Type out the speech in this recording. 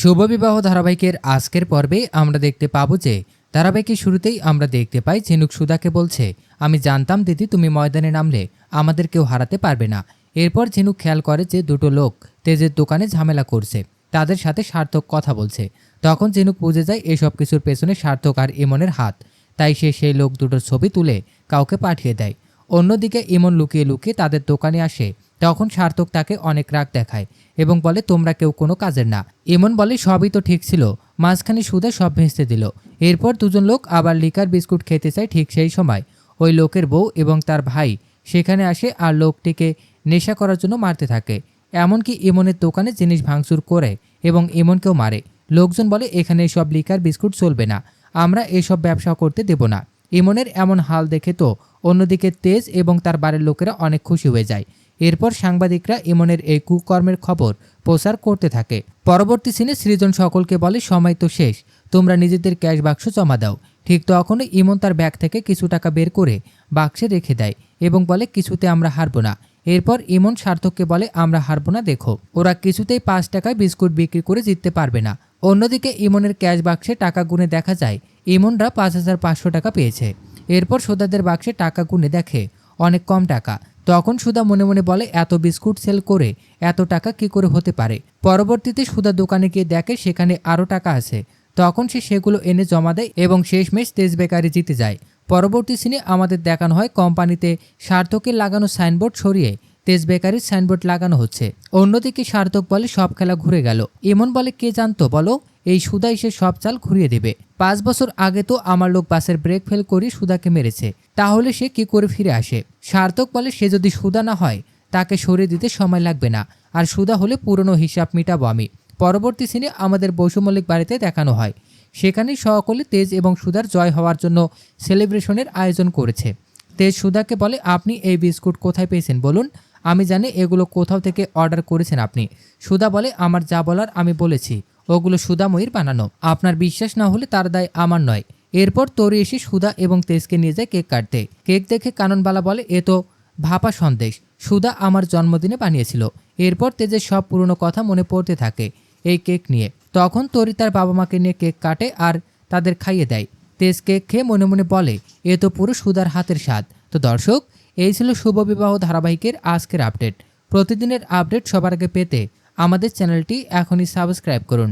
শুভবিবাহ ধারাবাহিকের আজকের পর্বে আমরা দেখতে পাবো যে ধারাবাহিকের শুরুতেই আমরা দেখতে পাই ঝিনুক সুধাকে বলছে, আমি জানতাম দিদি তুমি ময়দানে নামলে আমাদের কেউ হারাতে পারবে না। এরপর ঝিনুক খেয়াল করে যে দুটো লোক তেজের দোকানে ঝামেলা করছে, তাদের সাথে সার্থক কথা বলছে। তখন ঝিনুক বুঝে যায় এসব কিছুর পেছনে সার্থক আর ইমনের হাত, তাই সে সেই লোক দুটোর ছবি তুলে কাউকে পাঠিয়ে দেয়। অন্যদিকে ইমন লুকিয়ে লুকিয়ে তাদের দোকানে আসে। তখন সার্থক তাকে অনেক রাগ দেখায় এবং বলে, তোমরা কেউ কোনো কাজের না। ইমন বলে, সবই তো ঠিক ছিল। মাঝখানে সুদা সব ভেস্তে দিল। এরপর দুজন লোক আবার লিকার বিস্কুট খেতে চায় ঠিক সেই সময়। ওই লোকের বউ এবং তার ভাই সেখানে আসে আর লোকটিকে নেশা করার জন্য মারতে থাকে। এমনকি ইমনের দোকানে জিনিস ভাঙচুর করে এবং ইমনকেও মারে। লোকজন বলে, এখানে সব লিকার বিস্কুট চলবে না। আমরা এসব ব্যবসা করতে দেব না। ইমনের এমন হাল দেখে তো অন্যদিকে তেজ এবং তার বাড়ির লোকেরা অনেক খুশি হয়ে যায়। এরপর সাংবাদিকরা ইমনের এই কুকর্মের খবর প্রচার করতে থাকে। পরবর্তী সিনে সৃজন সকলকে বলে, সময় তো শেষ। তোমরা নিজেদের ক্যাশ বাক্স জমা দাও। ঠিক তখনই ইমন তার ব্যাগ থেকে কিছু টাকা বের করে বাক্সে রেখে দেয় এবং বলে, কিছুতে আমরা হারবো না। এরপর ইমন সার্থককে বলে, আমরা হারবো না, দেখো। ওরা কিছুতেই পাঁচ টাকায় বিস্কুট বিক্রি করে জিততে পারবে না। অন্যদিকে ইমনের ক্যাশ বাক্সে টাকা গুনে দেখা যায়, ইমনরা পাঁচ হাজার পাঁচশো টাকা পেয়েছে। এরপর সোদাদের বাক্সে টাকা গুনে দেখে, অনেক কম টাকা। তখন সুদা মনে মনে বলে, এত বিস্কুট সেল করে, এত টাকা কি করে হতে পারে? পরবর্তীতে সুদা দোকানে গিয়ে দেখে, সেখানে আরও টাকা আছে। তখন সে সেগুলো এনে জমা দেয় এবং শেষমেশ তেজ বেকারি জিতে যায়। পরবর্তী সিনে আমাদের দেখানো হয় কোম্পানিতে সার্থকের লাগানো সাইনবোর্ড সরিয়ে তেজ বেকারির সাইনবোর্ড লাগানো হচ্ছে। অন্যদিকে সার্থক বলে, সব খেলা ঘুরে গেল। এমন বলে, কে জানতো? বলো এই সুদা এসে সব চাল ঘুরিয়ে দেবে। পাঁচ বছর আগে তো আমার লোক বাসের ব্রেক ফেল করে সুদাকে মেরেছে। তাহলে সে কি করে ফিরে আসে? সার্থক বলে সে যদি সুদা না হয়, তাকে সরিয়ে দিতে সময় লাগবে না। আর সুদা হলে পুরনো হিসাব মিটাবো আমি। পরবর্তী সিনে আমাদের বৈষম্যলিক বাড়িতে দেখানো হয়। সেখানেই সকলে তেজ এবং সুদার জয় হওয়ার জন্য সেলিব্রেশনের আয়োজন করেছে। তেজ সুদাকে বলে, আপনি এই বিস্কুট কোথায় পেয়েছেন? বলুন। আমি জানি এগুলো কোথাও থেকে অর্ডার করেছেন আপনি। সুদা বলে, আমার যা বলার আমি বলেছি। ওগুলো সুদাময়ীর বানানো। আপনার বিশ্বাস না হলে তার দায় আমার নয়। এরপর তরি এসে সুদা এবং তেজকে নিয়ে যায় কেক কাটতে। কেক দেখে কাননবালা বলে, এ তো ভাপা সন্দেশ। সুদা আমার জন্মদিনে বানিয়েছিল। এরপর তেজের সব পুরনো কথা মনে পড়তে থাকে এই কেক নিয়ে। তখন তরি তার বাবা মাকে নিয়ে কেক কাটে আর তাদের খাইয়ে দেয়। তেজ কেক খেয়ে মনে মনে বলে, এ তো পুরো সুদার হাতের স্বাদ। তো দর্শক এই ছিল শুভবিবাহ ধারাবাহিকের আজকের আপডেট। প্রতিদিনের আপডেট সবার আগে পেতে আমাদের চ্যানেলটি এখনই সাবস্ক্রাইব করুন।